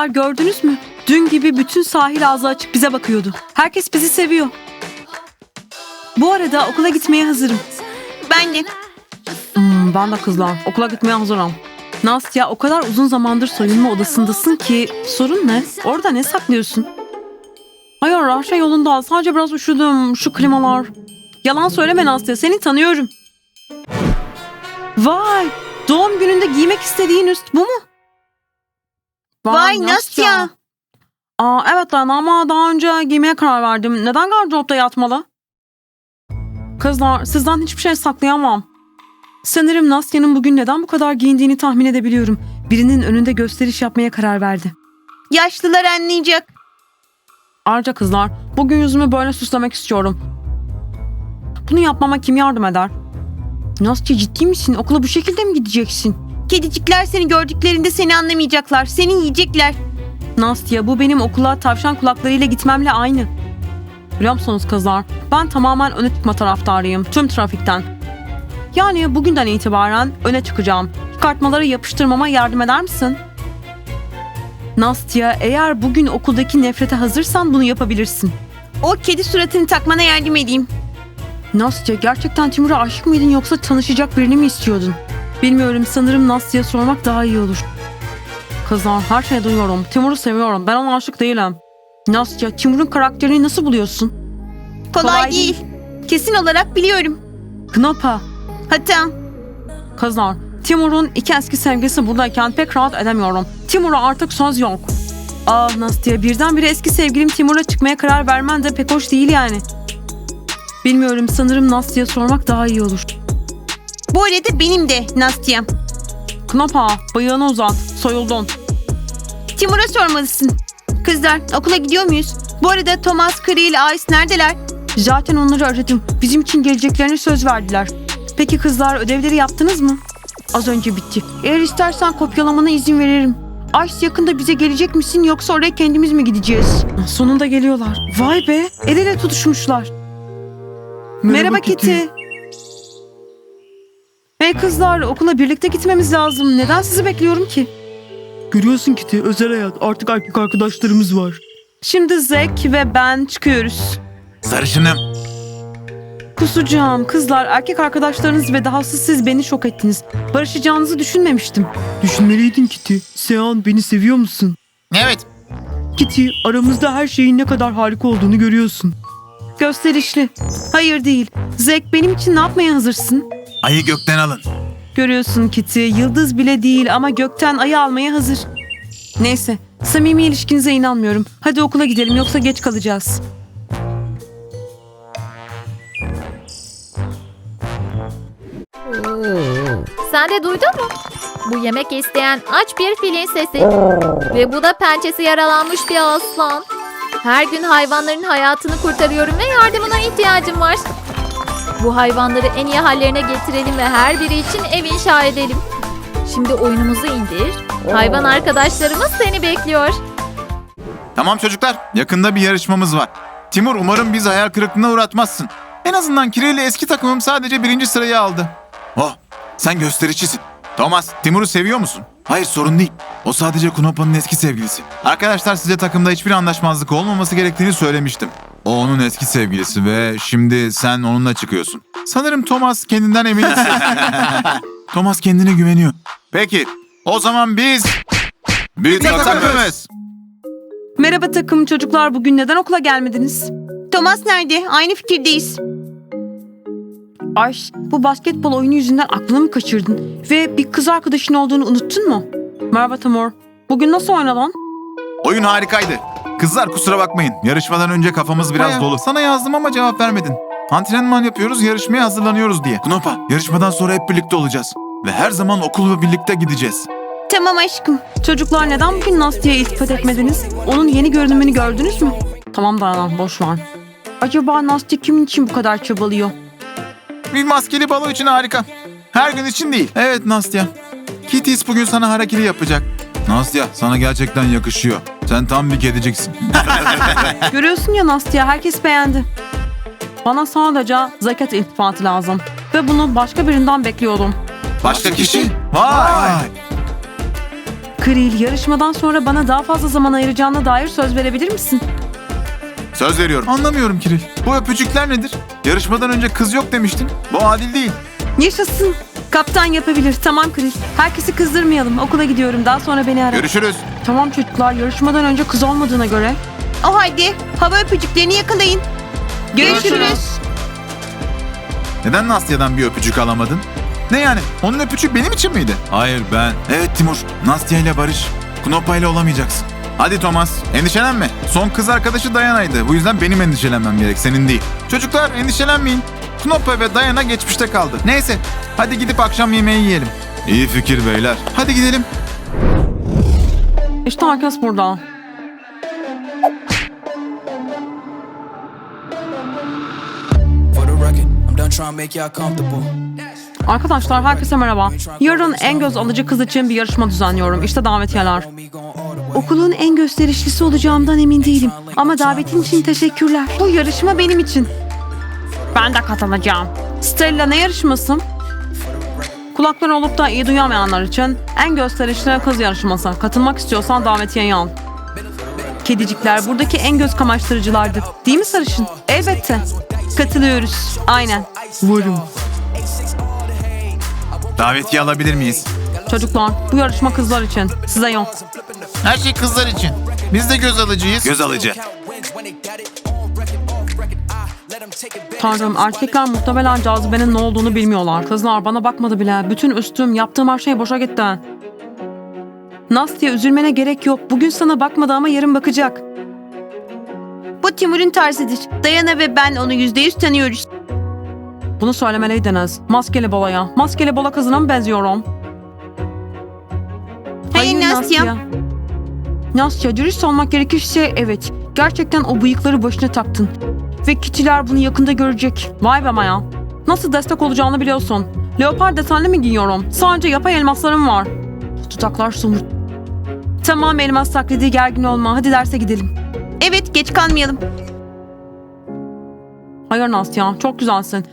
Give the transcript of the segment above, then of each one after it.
Kızlar gördünüz mü? Dün gibi bütün sahil ağzı açık bize bakıyordu. Herkes bizi seviyor. Bu arada okula gitmeye hazırım. Ben de. Hmm, ben de kızlar. Okula gitmeye hazırım. Nastya o kadar uzun zamandır soyunma odasındasın ki sorun ne? Orada ne saklıyorsun? Hayır her şey yolunda. Sadece biraz üşüdüm. Şu klimalar. Yalan söyleme Nastya. Seni tanıyorum. Vay! Doğum gününde giymek istediğin üst bu mu? Vay Nastya. Aa, evet Dana ama daha önce giymeye karar verdim. Neden gardıropta yatmalı? Kızlar sizden hiçbir şey saklayamam. Sanırım Nastya'nın bugün neden bu kadar giyindiğini tahmin edebiliyorum. Birinin önünde gösteriş yapmaya karar verdi. Yaşlılar anlayacak. Ayrıca kızlar bugün yüzümü böyle süslemek istiyorum. Bunu yapmama kim yardım eder? Nastya ciddi misin? Okula bu şekilde mi gideceksin? Kedicikler seni gördüklerinde seni anlamayacaklar. Seni yiyecekler. Nastya bu benim okula tavşan kulaklarıyla gitmemle aynı. Biliyor musunuz kızlar? Ben tamamen öne çıkma taraftarıyım tüm trafikten. Yani bugünden itibaren öne çıkacağım. Çıkartmaları yapıştırmama yardım eder misin? Nastya eğer bugün okuldaki nefrete hazırsan bunu yapabilirsin. O kedi suratını takmana yardım edeyim. Nastya gerçekten Timur'a aşık mıydın yoksa tanışacak birini mi istiyordun? Bilmiyorum sanırım Nastya'ya sormak daha iyi olur. Kızlar her şeyi duyuyorum. Timur'u seviyorum. Ben ona aşık değilim. Nastya Timur'un karakterini nasıl buluyorsun? Kolay, Kolay değil. Kesin olarak biliyorum. Knapa. Hatta Kızlar Timur'un iki eski sevgilisi buradayken pek rahat edemiyorum. Timur'a artık söz yok. Ah Nastya birdenbire eski sevgilim Timur'la çıkmaya karar vermen de pek hoş değil yani. Bilmiyorum sanırım Nastya'ya sormak daha iyi olur. Bu arada benim de Nastya. Knapa bıyığını uzat. Soyuldun. Timur'a sormalısın. Kızlar okula gidiyor muyuz? Bu arada Thomas, Kri ile Ice neredeler? Zaten onları aradım. Bizim için geleceklerini söz verdiler. Peki kızlar ödevleri yaptınız mı? Az önce bitti. Eğer istersen kopyalamana izin veririm. Ice yakında bize gelecek misin yoksa oraya kendimiz mi gideceğiz? Sonunda geliyorlar. Vay be el ele tutuşmuşlar. Merhaba, Kitty. Hey kızlar okula birlikte gitmemiz lazım. Neden sizi bekliyorum ki? Görüyorsun Kitty özel hayat artık erkek arkadaşlarımız var. Şimdi Zek ve ben çıkıyoruz. Sarışınım. Kusacağım. Kızlar erkek arkadaşlarınız ve dahası siz beni şok ettiniz. Barışacağınızı düşünmemiştim. Düşünmeliydin Kitty. Sean beni seviyor musun? Evet. Kitty aramızda her şeyin ne kadar harika olduğunu görüyorsun. Gösterişli. Hayır değil. Zek benim için ne yapmaya hazırsın? Ayı gökten alın. Görüyorsun Kitty. Yıldız bile değil ama gökten ayı almaya hazır. Neyse. Samimi ilişkinize inanmıyorum. Hadi okula gidelim yoksa geç kalacağız. Sen de duydun mu? Bu yemek isteyen aç bir filin sesi. Ve bu da pençesi yaralanmış bir aslan. Her gün hayvanların hayatını kurtarıyorum ve yardımına ihtiyacım var. Bu hayvanları en iyi hallerine getirelim ve her biri için ev inşa edelim. Şimdi oyunumuzu indir. Hayvan arkadaşlarımız seni bekliyor. Tamam çocuklar. Yakında bir yarışmamız var. Timur umarım bizi hayal kırıklığına uğratmazsın. En azından Kire ile eski takımım sadece birinci sırayı aldı. Oh sen göstericisin. Thomas Timur'u seviyor musun? Hayır sorun değil. O sadece Kunopa'nın eski sevgilisi. Arkadaşlar size takımda hiçbir anlaşmazlık olmaması gerektiğini söylemiştim. O onun eski sevgilisi ve şimdi sen onunla çıkıyorsun. Sanırım Thomas kendinden emin. Thomas kendine güveniyor. Peki o zaman biz... Büyük takımız. Merhaba takım çocuklar. Bugün neden okula gelmediniz? Thomas nerede? Aynı fikirdeyiz. Ay bu basketbol oyunu yüzünden aklını mı kaçırdın? Ve bir kız arkadaşın olduğunu unuttun mu? Merhaba Timur. Bugün nasıl oynadın? Oyun harikaydı. Kızlar kusura bakmayın. Yarışmadan önce kafamız biraz dolu. Sana yazdım ama cevap vermedin. Antrenman yapıyoruz, yarışmaya hazırlanıyoruz diye. Knopa, yarışmadan sonra hep birlikte olacağız. Ve her zaman okulla birlikte gideceğiz. Tamam aşkım. Çocuklar neden bugün Nastya'ya iltifat etmediniz? Onun yeni görünümünü gördünüz mü? Tamam Dana boş ver. Acaba Nastya kimin için bu kadar çabalıyor? Bir maskeli balo için harika. Her gün için değil. Evet Nastya. Kitties bugün sana hareketi yapacak. Nastya sana gerçekten yakışıyor. Sen tam bir kediciksin. Görüyorsun ya Nastya herkes beğendi. Bana sadece zekat iltifatı lazım. Ve bunu başka birinden bekliyordum. Başka kişi? Vay! Kril, yarışmadan sonra bana daha fazla zaman ayıracağına dair söz verebilir misin? Söz veriyorum. Anlamıyorum Kiril. Bu öpücükler nedir? Yarışmadan önce kız yok demiştin. Bu adil değil. Yaşasın. Kaptan yapabilir. Tamam Kril. Herkesi kızdırmayalım. Okula gidiyorum. Daha sonra beni ara. Görüşürüz. Tamam çocuklar. Yarışmadan önce kız olmadığına göre. O halde hava öpücüklerini yakalayın. Görüşürüz. Neden Nastya'dan bir öpücük alamadın? Ne yani? Onun öpücüğü benim için miydi? Hayır ben. Evet Timur. Nastya ile barış. Knopa ile olamayacaksın. Hadi Thomas. Endişelenme. Son kız arkadaşı Dayana'ydı. Bu yüzden benim endişelenmem gerek. Senin değil. Çocuklar endişelenmeyin. Knopa ve Dayana geçmişte kaldı. Neyse. Hadi gidip akşam yemeği yiyelim. İyi fikir beyler. Hadi gidelim. İşte herkes burada. Arkadaşlar herkese merhaba. Yarın en göz alıcı kız için bir yarışma düzenliyorum. İşte davetiyeler. Okulun en gösterişlisi olacağımdan emin değilim. Ama davetin için teşekkürler. Bu yarışma benim için. Ben de katılacağım. Stella ne yarışması? Kulakları olup da iyi duyamayanlar için en gösterişli kız yarışması. Katılmak istiyorsan davetiyeyi al. Kedicikler buradaki en göz kamaştırıcılardı. Değil mi sarışın? Elbette. Katılıyoruz. Aynen. Varım. Davetiye alabilir miyiz? Çocuklar bu yarışma kızlar için. Size yok. Her şey kızlar için. Biz de göz alıcıyız. Göz alıcı. Tanrım erkekler muhtemelen cazibenin ne olduğunu bilmiyorlar. Kızlar bana bakmadı bile. Bütün üstüm yaptığım her şey boşa gitti. Nastya üzülmene gerek yok. Bugün sana bakmadı ama yarın bakacak. Bu Timur'un tarzıdır. Dayana ve ben onu yüzde yüz tanıyoruz. Bunu söylemeliydiniz. Maskeli bolaya. Maskeli bola kızına mı benziyorum? Hayır, Nastya. Nastya dürüst olmak gerekirse evet. Gerçekten o bıyıkları başına taktın. Ve kitiler bunu yakında görecek. Vay be Maya. Nasıl destek olacağını biliyorsun. Leopar desenli mi giyiyorum? Sadece yapay elmaslarım var. Tutaklar somurt. Tamam elmas taklidi gergin olma. Hadi derse gidelim. Evet geç kalmayalım. Hayır Nastya çok güzelsin.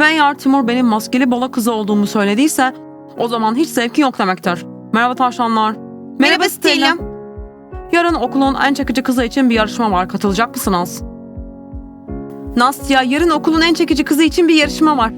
Ve eğer Timur benim maskeli bola kızı olduğumu söylediyse o zaman hiç zevki yok demektir. Merhaba tavşanlar. Merhaba Stella. Yarın okulun en çekici kızı için bir yarışma var. Katılacak mısınız? Nastya, yarın okulun en çekici kızı için bir yarışma var.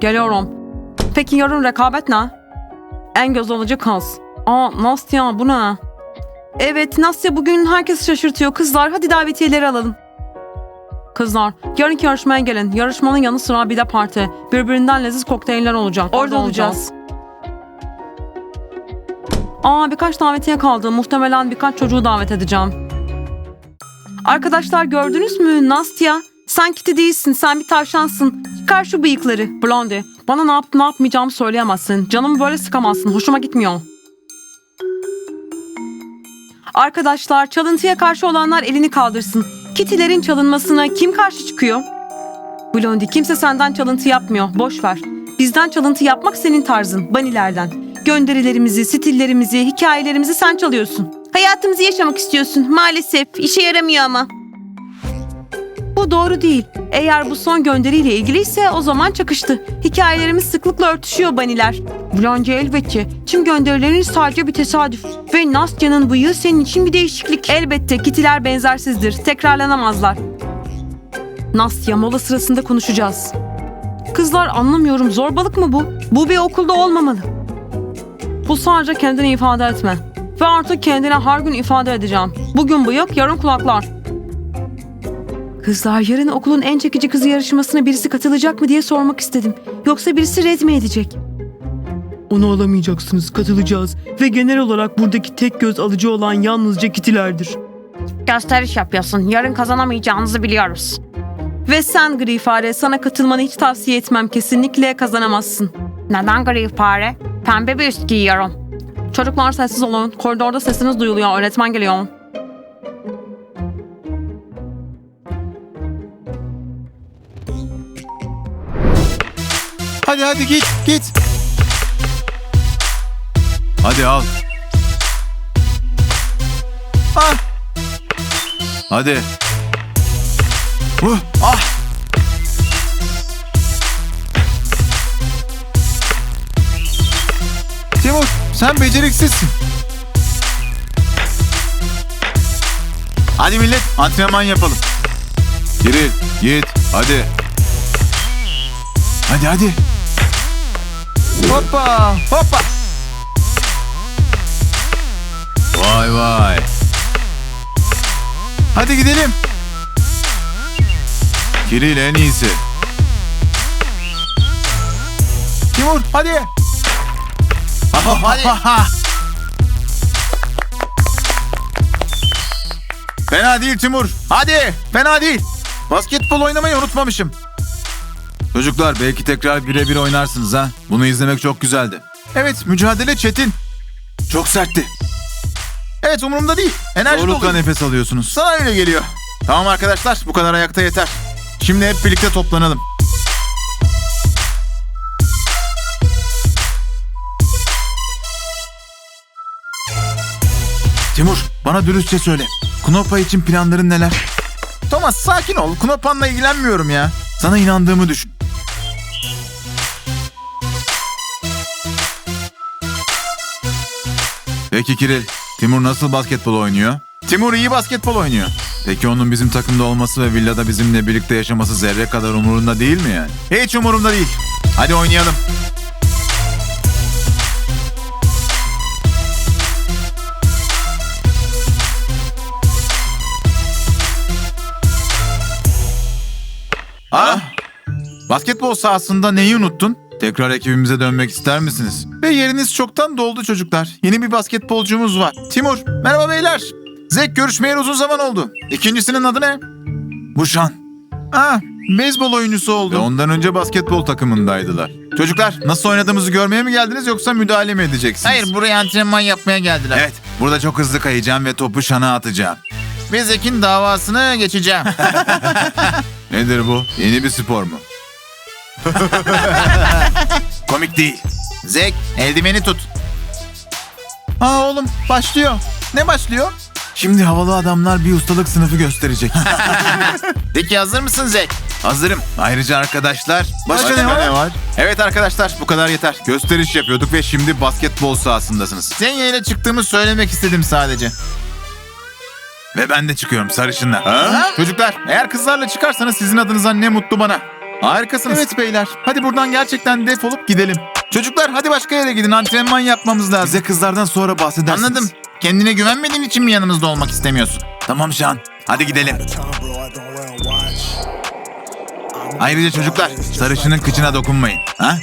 Geliyorum. Peki yarın rekabet ne? En göz alıcı kız. Aa Nastya bu ne? Evet Nastya bugün herkesi şaşırtıyor. Kızlar hadi davetiyeleri alalım. Kızlar yarınki yarışmaya gelin. Yarışmanın yanı sıra bir de parti. Birbirinden leziz kokteyller olacak. Orada olacağız. Aa birkaç davetiye kaldı. Muhtemelen birkaç çocuğu davet edeceğim. Arkadaşlar gördünüz mü Nastya? Sen Kitty değilsin. Sen bir tavşansın. Çıkar şu bıyıkları. Blondie. Bana ne yapıp ne yapmayacağımı söyleyemezsin. Canımı böyle sıkamazsın. Hoşuma gitmiyor. Arkadaşlar çalıntıya karşı olanlar elini kaldırsın. Kitty'lerin çalınmasına kim karşı çıkıyor? Blondie kimse senden çalıntı yapmıyor. Boş ver. Bizden çalıntı yapmak senin tarzın. Banilerden. Gönderilerimizi, stillerimizi, hikayelerimizi sen çalıyorsun. Hayatımızı yaşamak istiyorsun. Maalesef işe yaramıyor ama. Bu doğru değil. Eğer bu son gönderiyle ilgiliyse o zaman çakıştı. Hikayelerimiz sıklıkla örtüşüyor baniler. Blondie elbette. Tüm gönderilerin sadece bir tesadüf. Ve Nastya'nın bıyığı senin için bir değişiklik. Elbette kitiler benzersizdir. Tekrarlanamazlar. Nastya mola sırasında konuşacağız. Kızlar anlamıyorum zorbalık mı bu? Bu bir okulda olmamalı. Bu sadece kendini ifade etme. Ve artık kendine her gün ifade edeceğim. Bugün bıyık, yarın kulaklar. Kızlar yarın okulun en çekici kızı yarışmasına birisi katılacak mı diye sormak istedim. Yoksa birisi red mi edecek? Onu alamayacaksınız. Katılacağız. Ve genel olarak buradaki tek göz alıcı olan yalnızca kitilerdir. Gösteriş yapıyorsun. Yarın kazanamayacağınızı biliyoruz. Ve sen gri fare sana katılmanı hiç tavsiye etmem. Kesinlikle kazanamazsın. Neden gri fare? Pembe bir üst giyiyorum. Çocuklar sessiz olun. Koridorda sesiniz duyuluyor. Öğretmen geliyor. hadi hadi git git. Hadi al. Al. Hadi. Uh, ah. Timur sen beceriksizsin. Hadi millet antrenman yapalım. Giril git hadi. Hadi hadi. Hoppa hoppa. Vay vay. Hadi gidelim. Kiril en iyisi. Timur hadi. hadi. Fena değil Timur. Hadi. Fena değil. Basketbol oynamayı unutmamışım. Çocuklar belki tekrar birebir oynarsınız ha. Bunu izlemek çok güzeldi. Evet mücadele çetin. Çok sertti. Evet umurumda değil. Enerji Zorlukla nefes alıyorsunuz. Sana öyle geliyor. Tamam arkadaşlar bu kadar ayakta yeter. Şimdi hep birlikte toplanalım. Timur bana dürüstçe söyle. Knopa için planların neler? Thomas sakin ol. Knopan'la ilgilenmiyorum ya. Sana inandığımı düşün. Peki Kiril, Timur nasıl basketbol oynuyor? Timur iyi basketbol oynuyor. Peki onun bizim takımda olması ve villada bizimle birlikte yaşaması zerre kadar umurunda değil mi yani? Hiç umurumda değil. Hadi oynayalım. Basketbol sahasında neyi unuttun? Tekrar ekibimize dönmek ister misiniz? Ve yeriniz çoktan doldu çocuklar. Yeni bir basketbolcumuz var. Timur. Merhaba beyler. Zek görüşmeyeli uzun zaman oldu. İkincisinin adı ne? Buşan. Ah, beyzbol oyuncusu oldu. Ve ondan önce basketbol takımındaydılar. Çocuklar nasıl oynadığımızı görmeye mi geldiniz yoksa müdahale mi edeceksiniz? Hayır buraya antrenman yapmaya geldiler. Evet, burada çok hızlı kayacağım ve topu şana atacağım. Ve Zek'in davasını geçeceğim. Nedir bu? Yeni bir spor mu? Komik değil. Zek eldiveni tut. Aa oğlum başlıyor. Ne başlıyor? Şimdi havalı adamlar bir ustalık sınıfı gösterecek. Peki hazır mısın Zek? Hazırım. Ayrıca arkadaşlar... Başka ne var? Evet arkadaşlar bu kadar yeter. Gösteriş yapıyorduk ve şimdi basketbol sahasındasınız. Zenya ile çıktığımı söylemek istedim sadece. Ve ben de çıkıyorum sarışınla. Çocuklar eğer kızlarla çıkarsanız sizin adınıza ne mutlu bana. Harikasınız. Evet beyler. Hadi buradan gerçekten defolup gidelim. Çocuklar hadi başka yere gidin. Antrenman yapmamız lazım. Bize kızlardan sonra bahsedersiniz. Anladım. Kendine güvenmediğin için mi yanımızda olmak istemiyorsun? Tamam Şan. Hadi gidelim. Ayrıca çocuklar sarışının kıçına dokunmayın. Ha?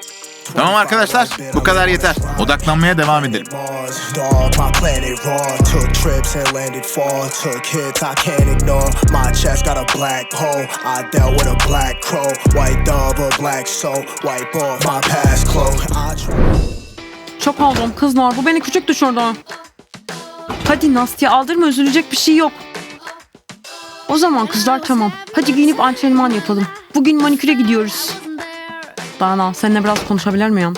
tamam arkadaşlar bu kadar yeter. Odaklanmaya devam edelim. Çok oldum kızlar bu beni küçük düşürdü. Hadi Nastya aldırma üzülecek bir şey yok. O zaman kızlar tamam. Hadi giyinip antrenman yapalım. Bugün maniküre gidiyoruz. Dana seninle biraz konuşabilir miyim?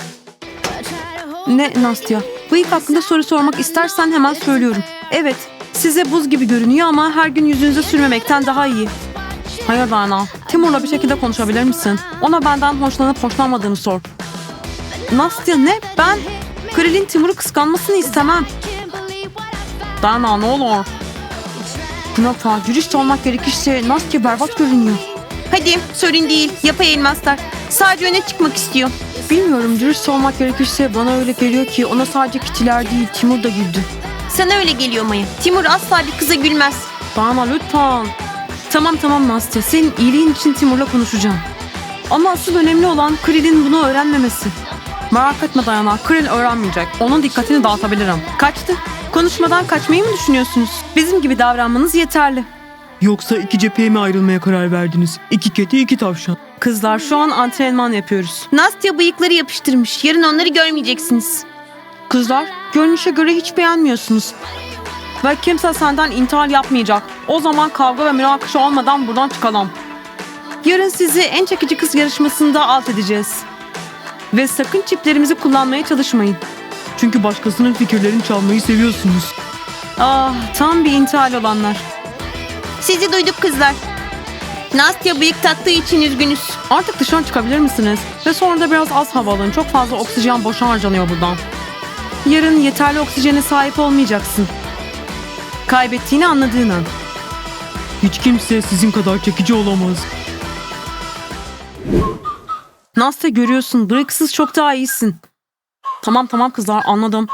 Ne Nastya? Bıyık hakkında soru sormak istersen hemen söylüyorum. Evet size buz gibi görünüyor ama her gün yüzünüze sürmemekten daha iyi. Hayır Dana. Timur'la bir şekilde konuşabilir misin? Ona benden hoşlanıp hoşlanmadığını sor. Nastya ne? Ben Krilin Timur'u kıskanmasını istemem. Dana ne olur. Knopa dürüst olmak gerekirse Nastya berbat görünüyor. Hadi sorun değil. Yapay elmaslar. Sadece öne çıkmak istiyor. Bilmiyorum dürüst olmak gerekirse bana öyle geliyor ki ona sadece kitiler değil Timur da güldü. Sana öyle geliyor Maya. Timur asla bir kıza gülmez. Dana lütfen. Tamam tamam Nastya senin iyiliğin için Timur'la konuşacağım. Ama asıl önemli olan Kril'in bunu öğrenmemesi. Merak etme Dayana, Kril öğrenmeyecek. Onun dikkatini dağıtabilirim. Kaçtı. Konuşmadan kaçmayı mı düşünüyorsunuz? Bizim gibi davranmanız yeterli. Yoksa iki cepheye mi ayrılmaya karar verdiniz? İki kedi iki tavşan. Kızlar şu an antrenman yapıyoruz. Nastya bıyıkları yapıştırmış. Yarın onları görmeyeceksiniz. Kızlar, görünüşe göre hiç beğenmiyorsunuz. Ve kimse senden intihar yapmayacak. O zaman kavga ve münakaşa olmadan buradan çıkalım. Yarın sizi en çekici kız yarışmasında alt edeceğiz. Ve sakın çiplerimizi kullanmaya çalışmayın. Çünkü başkasının fikirlerini çalmayı seviyorsunuz. Ah, tam bir intihal olanlar. Sizi duyduk kızlar. Nastya bıyık taktığı için üzgünüz. Artık dışarı çıkabilir misiniz? Ve sonra da biraz az hava alın. Çok fazla oksijen boşa harcanıyor buradan. Yarın yeterli oksijene sahip olmayacaksın. Kaybettiğini anladığın an. Hiç kimse sizin kadar çekici olamaz. Nastya görüyorsun bırakısız çok daha iyisin. Tamam tamam kızlar anladım.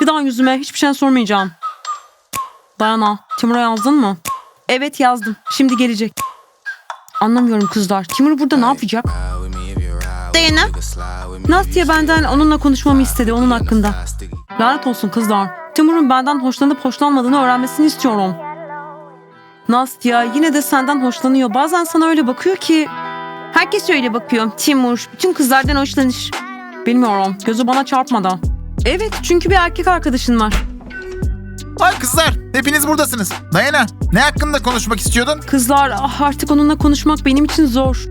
Bir daha yüzüme hiçbir şey sormayacağım. Dayana, Timur'a yazdın mı? Evet yazdım. Şimdi gelecek. Anlamıyorum kızlar. Timur burada ne yapacak? Dayana. Nastya benden onunla konuşmamı istedi onun hakkında. Lanet olsun kızlar. Timur'un benden hoşlanıp hoşlanmadığını öğrenmesini istiyorum. Nastya yine de senden hoşlanıyor. Bazen sana öyle bakıyor ki... Herkes öyle bakıyor. Timur bütün kızlardan hoşlanır. Bilmiyorum. Gözü bana çarpmadan. Evet çünkü bir erkek arkadaşın var. Vay kızlar hepiniz buradasınız. Dayana ne hakkında konuşmak istiyordun? Kızlar ah, artık onunla konuşmak benim için zor.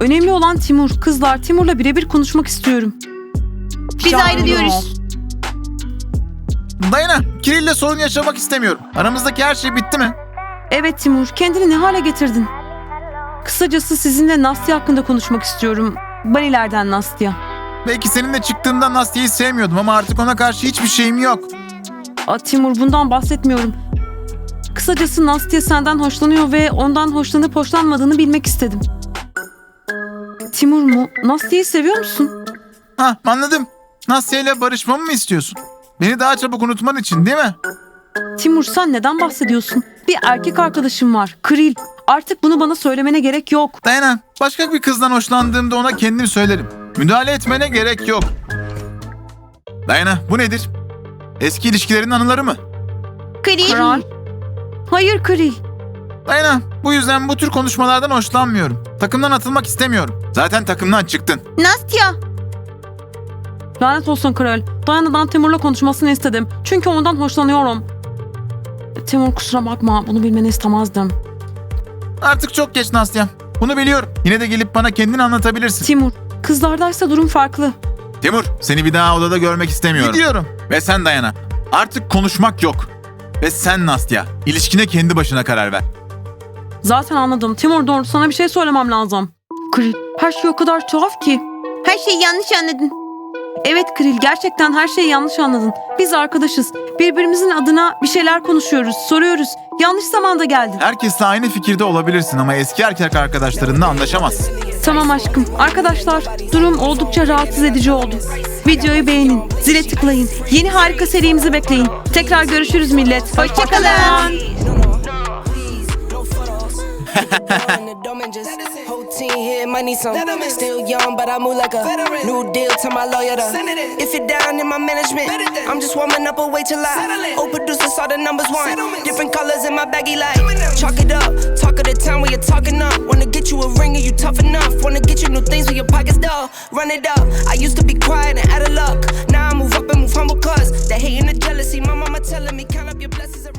Önemli olan Timur. Kızlar Timur'la birebir konuşmak istiyorum. Biz Canım. ayrılıyoruz. Dayana Kirill'le sorun yaşamak istemiyorum. Aramızdaki her şey bitti mi? Evet Timur kendini ne hale getirdin? Kısacası sizinle Nastya hakkında konuşmak istiyorum. Banilerden Nastya. Belki seninle çıktığımda Nastya'yı sevmiyordum ama artık ona karşı hiçbir şeyim yok. Aa, Timur bundan bahsetmiyorum. Kısacası Nastya senden hoşlanıyor ve ondan hoşlanıp hoşlanmadığını bilmek istedim. Timur mu? Nastya'yı seviyor musun? Hah anladım. Nastya ile barışmamı mı istiyorsun? Beni daha çabuk unutman için değil mi? Timur sen neden bahsediyorsun? Bir erkek arkadaşım var. Kril. Artık bunu bana söylemene gerek yok. Dayana başka bir kızdan hoşlandığımda ona kendim söylerim. Müdahale etmene gerek yok. Dayana bu nedir? Eski ilişkilerin anıları mı? Kril. Kral. Hayır Kril. Dayana bu yüzden bu tür konuşmalardan hoşlanmıyorum. Takımdan atılmak istemiyorum. Zaten takımdan çıktın. Nastya. Lanet olsun Kral. Dayana'dan Timur'la konuşmasını istedim. Çünkü ondan hoşlanıyorum. Timur kusura bakma. Bunu bilmeni istemezdim. Artık çok geç Nastya. Bunu biliyorum. Yine de gelip bana kendini anlatabilirsin. Timur. Kızlardaysa durum farklı. Timur seni bir daha odada görmek istemiyorum. Gidiyorum. Ve sen Dayana. Artık konuşmak yok. Ve sen Nastya. İlişkine kendi başına karar ver. Zaten anladım. Timur doğru sana bir şey söylemem lazım. Kril. Her şey o kadar tuhaf ki. Her şeyi yanlış anladın. Evet Kril gerçekten her şeyi yanlış anladın. Biz arkadaşız. Birbirimizin adına bir şeyler konuşuyoruz, soruyoruz. Yanlış zamanda geldin. Herkesle aynı fikirde olabilirsin ama eski erkek arkadaşlarınla anlaşamazsın. Tamam aşkım. Arkadaşlar durum oldukça rahatsız edici oldu. Videoyu beğenin, zile tıklayın. Yeni harika serimizi bekleyin. Tekrar görüşürüz millet. Hoşçakalın. Whole team here might need some. Still young, but I move like a new deal to my lawyer. To. If you're down in my management, I'm just warming up a way till I. Oh, producer saw the numbers one. Different colors in my baggy light. Chalk it up, talk of the town where you're talking up. Wanna get you a ring and you tough enough. Wanna get you new things with your pockets dull. Run it up. I used to be quiet and out of luck. Now I move up and move humble cause the hate and the jealousy. My mama telling me count up your blessings.